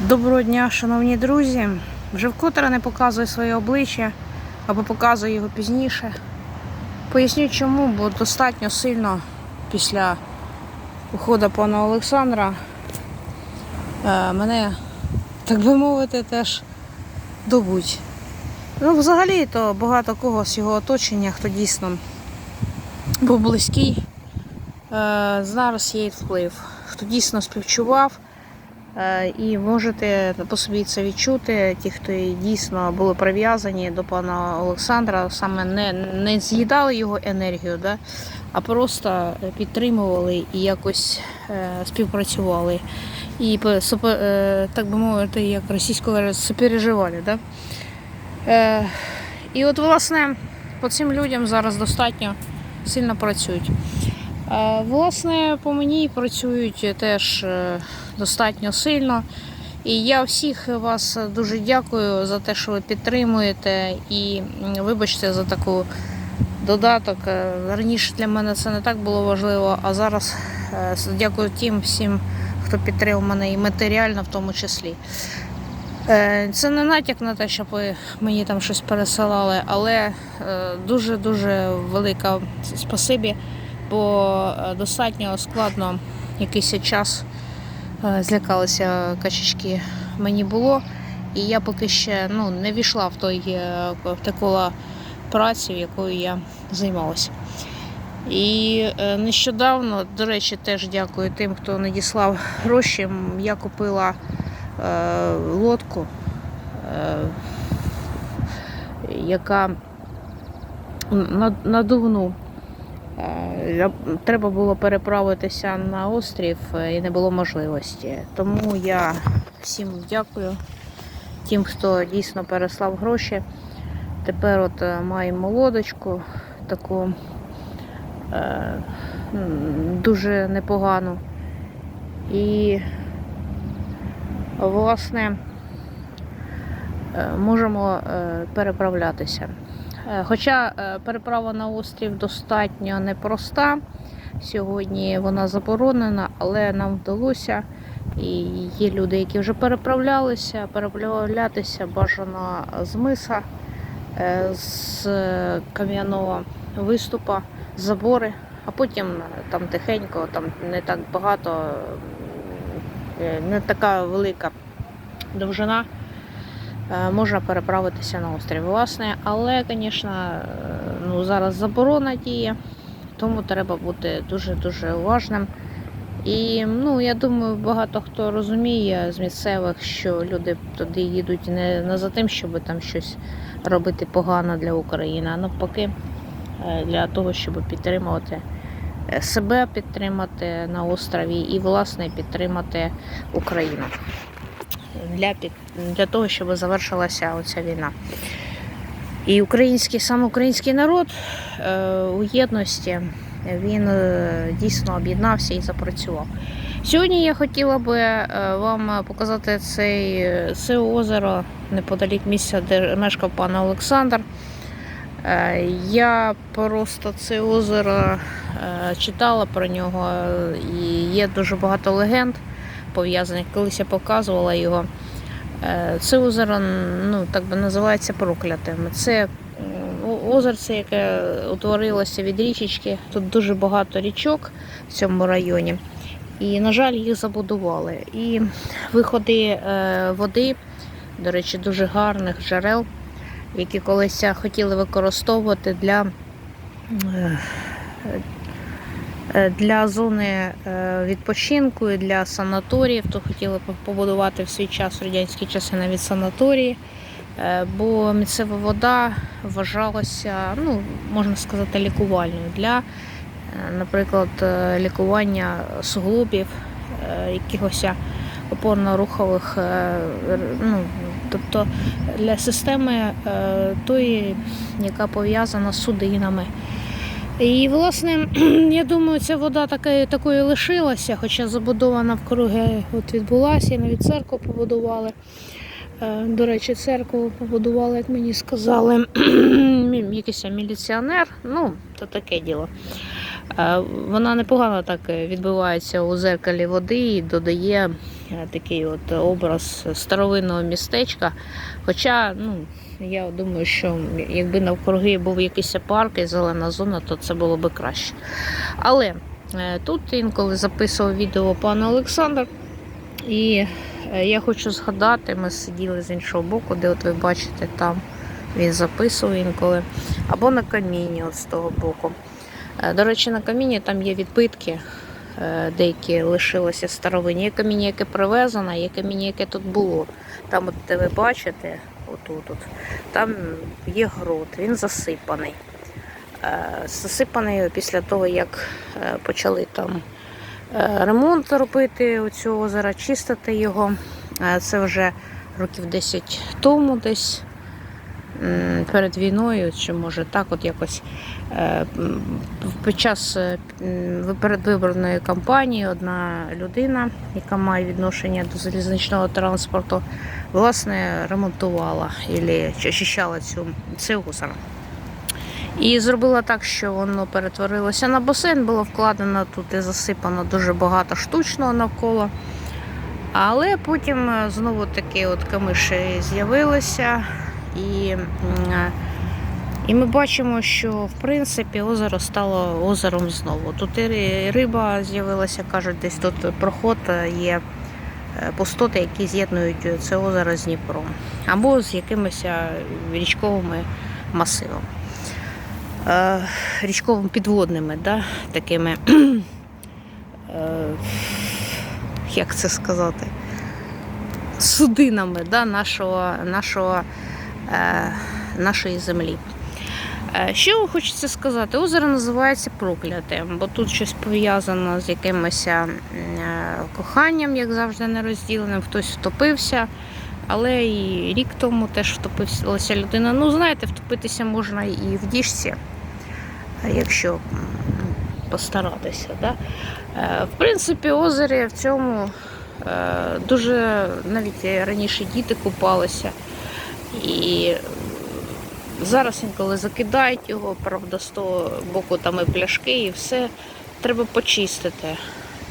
Доброго дня, шановні друзі. Вже вкотре не показую своє обличчя або показую його пізніше. Поясню чому, бо достатньо сильно після уходу пана Олександра е, мене, так би мовити, теж добуть. Ну, взагалі, то багато кого з його оточення, хто дійсно був близький, е, зараз є вплив, хто дійсно співчував. Е, І можете по собі це відчути. Ті, хто дійсно були прив'язані до пана Олександра, саме не, не з'їдали його енергію, да, а просто підтримували і якось е, співпрацювали. І е, так би мовити, як російською говорять, сопереживали. Да? Е, і от, власне, по цим людям зараз достатньо сильно працюють. Е, Власне, по мені працюють теж е, достатньо сильно. І я всіх вас дуже дякую за те, що ви підтримуєте. І вибачте за таку додаток. Е, Раніше для мене це не так було важливо, а зараз дякую тим всім, хто підтримав мене і матеріально в тому числі. Це не натяк на те, щоб ви мені там щось пересилали, але дуже-дуже велика спасибі бо е, достатньо складно якийсь час е, злякалися качечки мені було. І я поки ще ну, не війшла в той е, в коло праці, якою я займалася. І нещодавно, до речі, теж дякую тим, хто надіслав гроші. Я купила е, лодку, е, яка на- надувну. Е, Треба було переправитися на острів е, і не було можливості. Тому я всім дякую тим, хто дійсно переслав гроші. Тепер от е, маємо лодочку таку дуже непогану. І власне можемо переправлятися. Е, Хоча е, переправа на острів достатньо непроста. Сьогодні вона заборонена, але нам вдалося. І є люди, які вже переправлялися. Переправлятися бажано з миса, е, з кам'яного виступа, забори, а потім там тихенько, там не так багато, не така велика довжина можна переправитися на острів. Власне, але, звісно, е, ну, зараз заборона діє, тому треба бути дуже-дуже уважним. І ну, я думаю, багато хто розуміє з місцевих, що люди туди їдуть не, не за тим, щоб там щось робити погано для України, а навпаки, е, для того, щоб підтримувати е, себе, підтримати на острові і, власне, підтримати Україну для, для того, щоб завершилася оця війна. І український, сам український народ е, у єдності він е, дійсно об'єднався і запрацював. Сьогодні я хотіла би е, вам показати цей, це озеро неподалік місця, де мешкав пан Олександр. Я просто це озеро читала про нього, і є дуже багато легенд пов'язаних. Колись я показувала його. Е, Це озеро ну, так би називається проклятим. Це озерце, яке утворилося від річечки. Тут дуже багато річок в цьому районі. І, на жаль, їх забудували. І виходи е, води, до речі, дуже гарних джерел, які колись хотіли використовувати для, е, для зони е, відпочинку і для санаторіїв. То хотіли побудувати в свій час в радянські часи навіть санаторії. Е, Бо місцева вода вважалася, ну, можна сказати, лікувальною для, е, наприклад, е, лікування суглобів, е, якихось опорно-рухових, е, ну, тобто для системи е, тої, яка пов'язана з судинами. І, власне, я думаю, ця вода така, такою лишилася, хоча забудова навкруги от відбулася, і навіть церкву побудували. Е, До речі, церкву побудували, як мені сказали, якийсь міліціонер. Ну, то таке діло. Е, Вона непогано так відбивається у зеркалі води і додає е, такий от образ старовинного містечка. Хоча, ну, я думаю, що якби навкруги був якийсь парк і зелена зона, то це було би краще. Але е, тут інколи записував відео пан Олександр, і е, я хочу згадати, ми сиділи з іншого боку, де от ви бачите, там він записував інколи, або на каміні, от з того боку. Е, До речі, на каміні там є відбитки, деякі лишилися старовинні. Є каміння, яке привезено, є каміння, яке тут було. Там, от, де ви бачите, отут, от, там є грот, він засипаний. Е, Засипаний після того, як е, почали там е, ремонт робити оцього озера, чистити його. Це вже років 10 тому десь перед війною, чи може так, от якось е, під час е, передвиборної кампанії одна людина, яка має відношення до залізничного транспорту, власне, ремонтувала і очищала цю це озеро. І зробила так, що воно перетворилося на басейн, було вкладено тут і засипано дуже багато штучного навколо. Але потім е, знову таки от камиші з'явилися, і, е, і ми бачимо, що в принципі озеро стало озером знову. Тут і риба з'явилася, кажуть, десь тут проход е, є е, пустоти, які з'єднують це озеро з Дніпром або з якимись е, річковими масивами. Е, Річковими підводними, да, такими, е, як це сказати, судинами да, нашого, нашого, е, нашої землі. Е, Що хочеться сказати? Озеро називається проклятим, бо тут щось пов'язано з якимось е, коханням, як завжди, нерозділеним. Хтось втопився, але і рік тому теж втопилася людина. Ну, знаєте, втопитися можна і в діжці, якщо постаратися. Да? Е, В принципі, озері в цьому е, дуже навіть раніше діти купалися. І зараз інколи закидають його, правда, з того боку там і пляшки, і все. Треба почистити.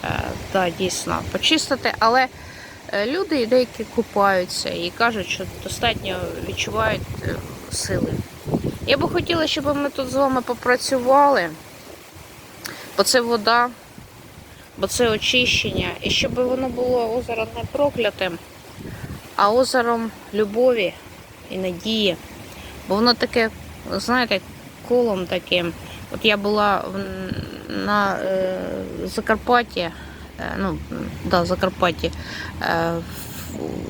Е, Так, дійсно, почистити, але е, люди деякі купаються і кажуть, що достатньо відчувають е, сили. Я би хотіла, щоб ми тут з вами попрацювали, бо це вода, бо це очищення, і щоб воно було озеро не проклятим, а озером любові і надії. Бо воно таке, знаєте, колом таким. От я була на е, Закарпатті, е, ну, да, Закарпатті, е,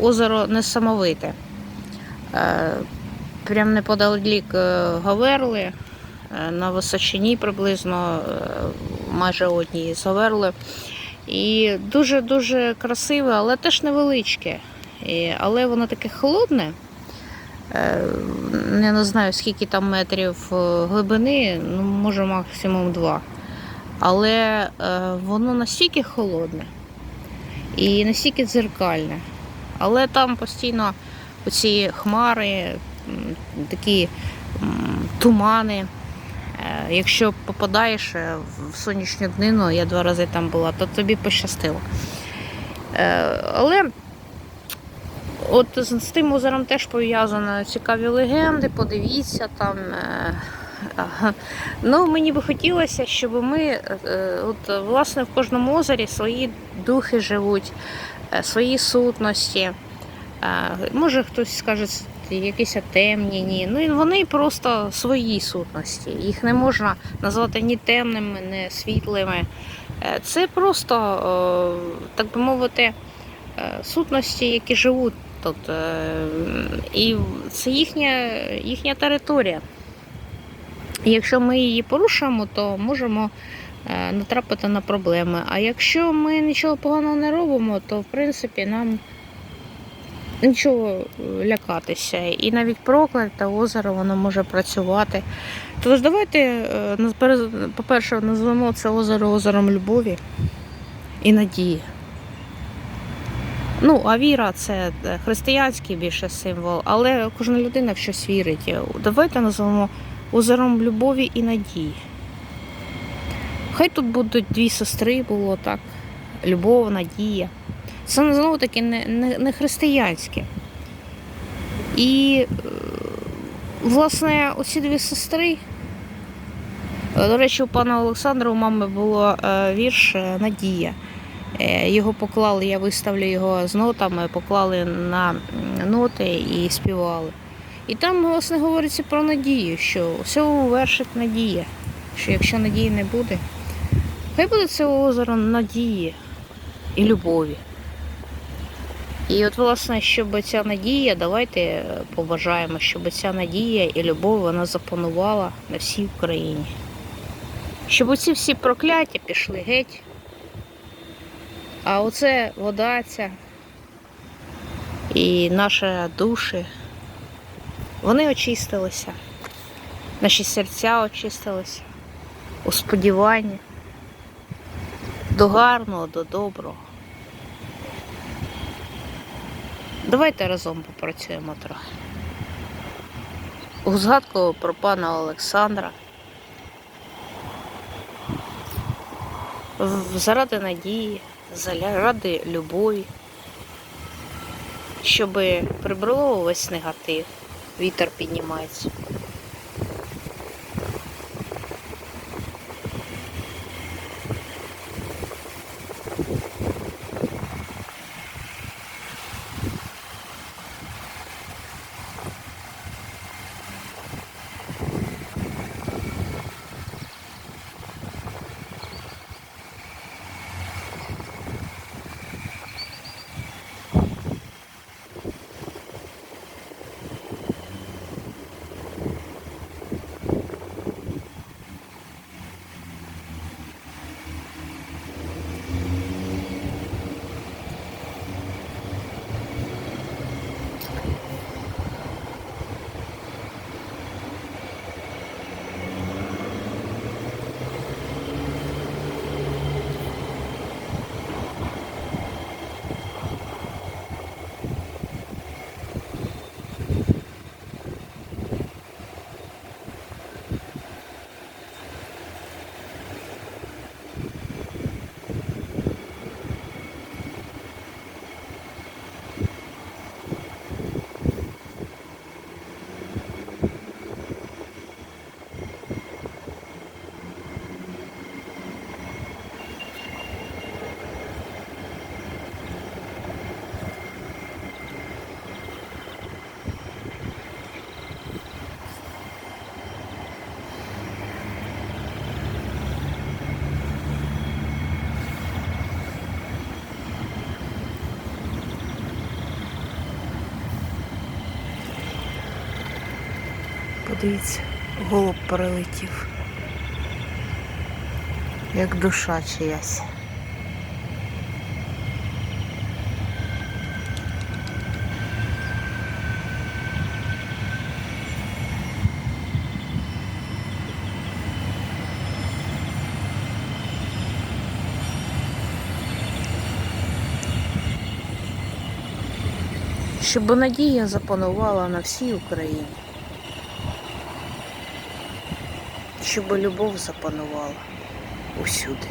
озеро несамовите. Е, прям неподалік е, Гаверли, е, на Височині приблизно, е, майже одній з Гаверли. І дуже-дуже красиве, але теж невеличке. І, але воно таке холодне. Е, Я не знаю, скільки там метрів е, глибини, ну, може максимум два. Але е, воно настільки холодне і настільки дзеркальне. Але там постійно оці хмари, такі тумани. Якщо попадаєш в сонячну днину, я два рази там була, то тобі пощастило. Але От з, тим озером теж пов'язано цікаві легенди, подивіться там. Е, ну, мені би хотілося, щоб ми, е, от, власне, в кожному озері свої духи живуть, е, свої сутності. Може хтось скаже, якісь темні, ні. Ну вони просто свої сутності. Їх не можна назвати ні темними, ні світлими. Це просто, так би мовити, сутності, які живуть тут. Е, І це їхня, їхня територія. Якщо ми її порушимо, то можемо е, натрапити на проблеми. А якщо ми нічого поганого не робимо, то в принципі нам нічого е, лякатися. І навіть прокляте озеро воно може працювати. Тож давайте, по-перше, назвемо це озеро озером любові і надії. Ну, а віра це е, християнський більше символ, але кожна людина в щось вірить. Давайте назвемо озером любові і надії. Хай тут будуть дві сестри, було так. Любов, надія. Це знову таки не, не, не християнське. І, е, власне, оці дві сестри. е, До речі, у пана Олександра у мами було вірш Надія. Е, Його поклали, я виставлю його з нотами, поклали на ноти і співали. І там, власне, говориться про надію, що всього вершить надія. Що якщо надії не буде, хай буде це озеро надії і любові. І от, власне, щоб ця надія, давайте побажаємо, щоб ця надія і любов вона запанувала на всій Україні. Щоб оці всі прокляття пішли геть. А оце вода ця і наші душі, вони очистилися. Наші серця очистилися у сподіванні до гарного, до доброго. Давайте разом попрацюємо трохи. У згадку про пана Олександра. Заради надії, заради любові, щоб прибрало весь негатив, вітер піднімається. Подивіться, голуб перелетів. Як душа чиясь. Щоб надія запанувала на всій Україні. Щоб любов запанувала усюди.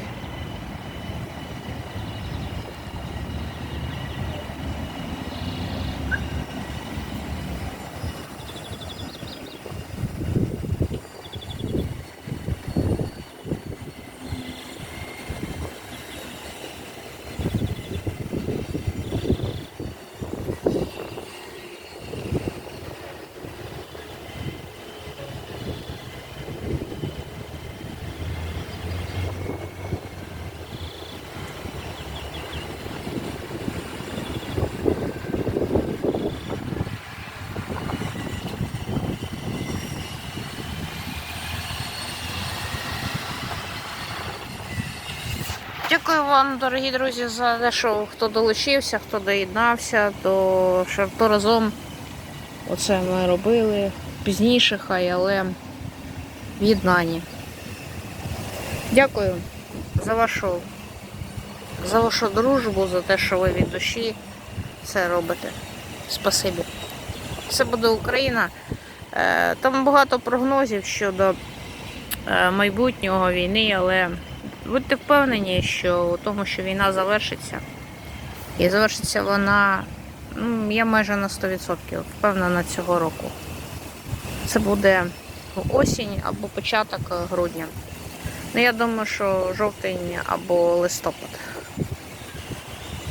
Дякую вам, дорогі друзі, за те, що хто долучився, хто доєднався, до хто разом оце ми робили. Пізніше хай, але в єднанні. Дякую за вашу, за вашу дружбу, за те, що ви від душі це робите. Спасибі. Це буде Україна. Е, Там багато прогнозів щодо е, майбутнього війни, але будьте впевнені, що у тому, що війна завершиться, І завершиться вона, ну, я майже на 100% впевнена цього року. Це буде осінь або початок грудня. Ну, я думаю, що жовтень або листопад.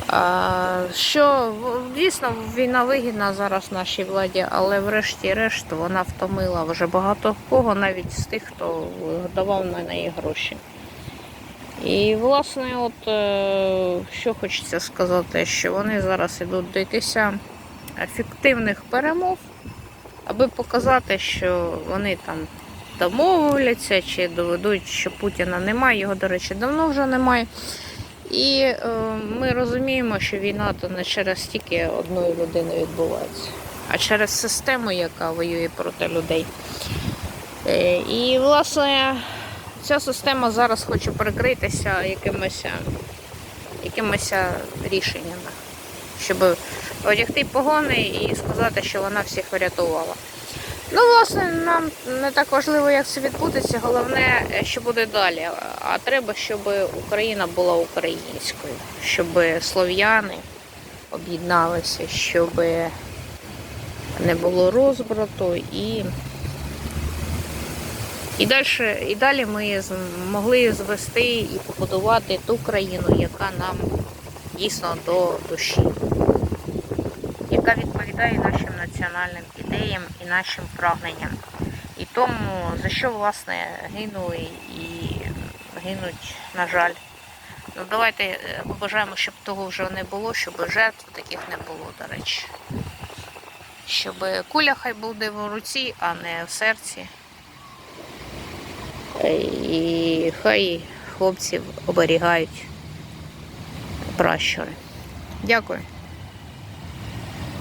А, що дійсно війна вигідна зараз нашій владі, але врешті-решт вона втомила вже багато кого, навіть з тих, хто давав на неї гроші. І, власне, от е, що хочеться сказати, що вони зараз ідуть до якихось ефективних перемов, аби показати, що вони там домовляться чи доведуть, що Путіна немає. Його, до речі, давно вже немає. І е, ми розуміємо, що війна то не через тільки одної людини відбувається, а через систему, яка воює проти людей. Е, і, власне, ця система зараз хоче прикритися якимись, якимись рішеннями, щоб одягти погони і сказати, що вона всіх врятувала. Ну, власне, нам не так важливо, як це відбудеться. Головне, що буде далі. А треба, щоб Україна була українською, щоб слов'яни об'єдналися, щоб не було розбрату і. І далі, і далі ми змогли звести і побудувати ту країну, яка нам дійсно до душі, яка відповідає нашим національним ідеям і нашим прагненням. І тому, за що, власне, гинули і гинуть, на жаль. Ну, давайте е, побажаємо, щоб того вже не було, щоб жертв таких не було, до речі. Щоб куля хай буде в руці, а не в серці. І хай хлопців оберігають пращури. Дякую.